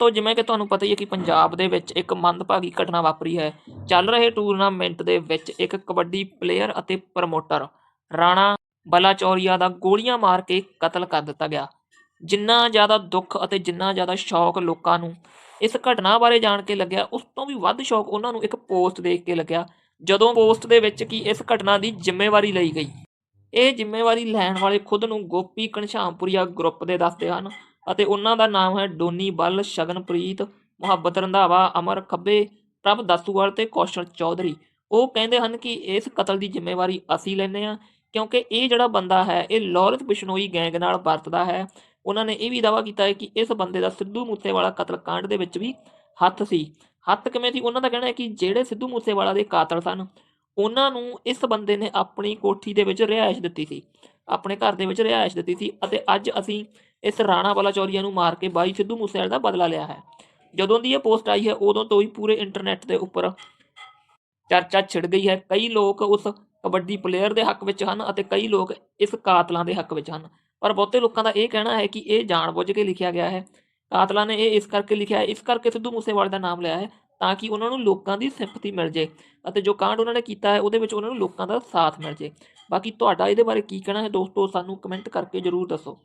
ਤੋਂ ਜਿਵੇਂ ਕਿ ਤੁਹਾਨੂੰ ਪਤਾ ਹੀ ਹੈ ਕਿ ਪੰਜਾਬ ਦੇ ਵਿੱਚ ਇੱਕ ਮੰਦਭਾਗੀ ਘਟਨਾ ਵਾਪਰੀ ਹੈ। ਚੱਲ ਰਹੇ ਟੂਰਨਾਮੈਂਟ ਦੇ ਵਿੱਚ ਇੱਕ ਕਬੱਡੀ ਪਲੇਅਰ ਅਤੇ ਪ੍ਰਮੋਟਰ ਰਾਣਾ ਬਲਾਚੌਰੀਆ ਦਾ ਗੋਲੀਆਂ ਮਾਰ ਕੇ ਕਤਲ ਕਰ ਦਿੱਤਾ ਗਿਆ। ਜਿੰਨਾ ਜ਼ਿਆਦਾ ਦੁੱਖ ਅਤੇ ਜਿੰਨਾ ਜ਼ਿਆਦਾ ਸ਼ੌਕ ਲੋਕਾਂ ਨੂੰ ਇਸ ਘਟਨਾ ਬਾਰੇ ਜਾਣ ਕੇ ਲੱਗਿਆ, ਉਸ ਤੋਂ ਵੀ ਵੱਧ ਸ਼ੌਕ ਉਹਨਾਂ ਨੂੰ ਇੱਕ ਪੋਸਟ ਦੇਖ ਕੇ ਲੱਗਿਆ, ਜਦੋਂ ਪੋਸਟ ਦੇ ਵਿੱਚ ਕੀ ਇਸ ਘਟਨਾ ਦੀ ਜ਼ਿੰਮੇਵਾਰੀ ਲਈ ਗਈ। ਇਹ ਜ਼ਿੰਮੇਵਾਰੀ ਲੈਣ ਵਾਲੇ ਖੁਦ ਨੂੰ ਗੋਪੀ ਘਣਸ਼ਾਮਪੁਰੀਆ ਗਰੁੱਪ ਦੇ ਦੱਸਦੇ ਹਨ। ਅਤੇ ਉਹਨਾਂ ਦਾ ਨਾਮ ਹੈ ਡੋਨੀ ਬੱਲ ਸ਼ਗਨਪ੍ਰੀਤ, ਮੁਹੱਬਤ ਰੰਧਾਵਾ, ਅਮਰ ਖੱਬੇ, ਪ੍ਰਭ ਦਾਸੂਵਾਲ ਤੇ ਕੌਸ਼ਲ ਚੌਧਰੀ। ਉਹ ਕਹਿੰਦੇ ਹਨ ਕਿ ਇਸ ਕਤਲ ਦੀ ਜ਼ਿੰਮੇਵਾਰੀ ਅਸੀਂ ਲੈਂਦੇ ਹਾਂ, ਕਿਉਂਕਿ ਇਹ ਜਿਹੜਾ ਬੰਦਾ ਹੈ, ਇਹ ਲਾਰੈਂਸ ਬਿਸ਼ਨੋਈ ਗੈਂਗ ਨਾਲ ਵਰਤਦਾ ਹੈ। ਉਹਨਾਂ ਨੇ ਇਹ ਵੀ ਦਾਅਵਾ ਕੀਤਾ ਹੈ ਕਿ ਇਸ ਬੰਦੇ ਦਾ ਸਿੱਧੂ ਮੂਸੇਵਾਲਾ ਕਤਲ ਕਾਂਡ ਦੇ ਵਿੱਚ ਵੀ ਹੱਥ ਸੀ। ਹੱਥ ਕਿਵੇਂ ਸੀ? ਉਹਨਾਂ ਦਾ ਕਹਿਣਾ ਹੈ ਕਿ ਜਿਹੜੇ ਸਿੱਧੂ ਮੂਸੇਵਾਲਾ ਦੇ ਕਾਤਲ ਸਨ ਉਹਨਾਂ ਨੂੰ ਇਸ ਬੰਦੇ ਨੇ ਆਪਣੀ ਕੋਠੀ ਦੇ ਵਿੱਚ ਰਿਹਾਇਸ਼ ਦਿੱਤੀ ਸੀ, ਆਪਣੇ ਘਰ ਦੇ ਵਿੱਚ ਰਿਹਾਇਸ਼ ਦਿੱਤੀ ਸੀ ਅਤੇ ਅੱਜ ਅਸੀਂ ਇਸ ਰਾਣਾ ਵਾਲਾ ਚੌਰੀਆ ਨੂੰ ਮਾਰ ਕੇ ਬਾਈ ਸਿੱਧੂ ਮੂਸੇਵਾਲੇ ਦਾ ਬਦਲਾ ਲਿਆ ਹੈ। ਜਦੋਂ ਦੀ ਇਹ ਪੋਸਟ ਆਈ ਹੈ, ਉਦੋਂ ਤੋਂ ਹੀ ਪੂਰੇ ਇੰਟਰਨੈਟ ਦੇ ਉੱਪਰ ਚਰਚਾ ਛਿੜ ਗਈ ਹੈ। ਕਈ ਲੋਕ ਉਸ ਕਬੱਡੀ ਪਲੇਅਰ ਦੇ ਹੱਕ ਵਿੱਚ ਹਨ ਅਤੇ ਕਈ ਲੋਕ ਇਸ ਕਾਤਲਾਂ ਦੇ ਹੱਕ ਵਿੱਚ ਹਨ। ਪਰ ਬਹੁਤੇ ਲੋਕਾਂ ਦਾ ਇਹ ਕਹਿਣਾ ਹੈ ਕਿ ਇਹ ਜਾਣਬੁੱਝ ਕੇ ਲਿਖਿਆ ਗਿਆ ਹੈ। ਕਾਤਲਾਂ ਨੇ ਇਹ ਇਸ ਕਰਕੇ ਲਿਖਿਆ ਹੈ, ਇਸ ਕਰਕੇ ਸਿੱਧੂ ਮੂਸੇਵਾਲੇ ਦਾ ਨਾਮ ਲਿਆ ਹੈ ਤਾਂ ਕਿ ਉਹਨਾਂ ਨੂੰ ਲੋਕਾਂ ਦੀ ਸਿੰਪਥੀ ਮਿਲ ਜੇ ਅਤੇ ਜੋ ਕਾਂਡ ਉਹਨਾਂ ਨੇ ਕੀਤਾ ਹੈ, ਉਹਦੇ ਵਿੱਚ ਉਹਨਾਂ ਨੂੰ ਲੋਕਾਂ ਦਾ ਸਾਥ ਮਿਲ ਜੇ। ਬਾਕੀ ਤੁਹਾਡਾ ਇਹਦੇ ਬਾਰੇ ਕੀ ਕਹਿਣਾ ਹੈ ਦੋਸਤੋ, ਸਾਨੂੰ ਕਮੈਂਟ ਕਰਕੇ ਜਰੂਰ ਦੱਸੋ।